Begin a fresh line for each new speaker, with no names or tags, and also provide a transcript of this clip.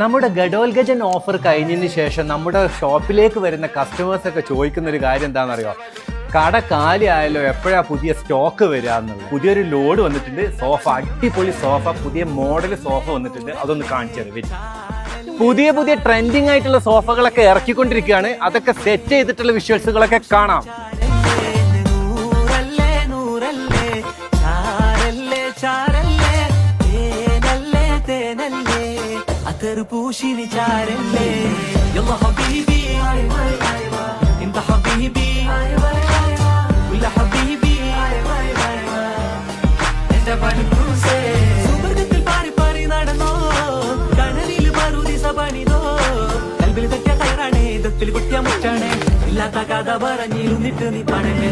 നമ്മുടെ ഗഡോൽഗജൻ ഓഫർ കഴിഞ്ഞതിന് ശേഷം നമ്മുടെ ഷോപ്പിലേക്ക് വരുന്ന കസ്റ്റമേഴ്സൊക്കെ ചോദിക്കുന്ന ഒരു കാര്യം എന്താണെന്നറിയോ? കട കാലിയായാലോ എപ്പോഴാ പുതിയ സ്റ്റോക്ക് വരിക എന്നുള്ളത്? പുതിയൊരു ലോഡ് വന്നിട്ടുണ്ട് സോഫ അടിപൊളി സോഫ പുതിയ മോഡൽ സോഫ വന്നിട്ടുണ്ട്. അതൊന്ന് കാണിച്ചു തരും പുതിയ പുതിയ ട്രെൻഡിങ് ആയിട്ടുള്ള സോഫകളൊക്കെ ഇറക്കിക്കൊണ്ടിരിക്കുകയാണ്. അതൊക്കെ സെറ്റ് ചെയ്തിട്ടുള്ള വിഷ്വൽസുകളൊക്കെ കാണാം.
അത്തറ് പൂശിനി ചാരല്ലേ يلا حبيبي انت حبيبي ولا حبيبي എന്റെ പണിക്കൂസേ സുവർഗത്തിൽ പാറി പാറി നടന്നോ കടലിൽ മറുദിസ പണിതോ കൽബിൽ തെറ്റിയ കയറാണേ ഇതത്തിൽ കുട്ടിയ മുറ്റാണേ ഇല്ലാത്ത കഥ പറഞ്ഞിരുന്നിട്ട് നീ പണങ്ങേ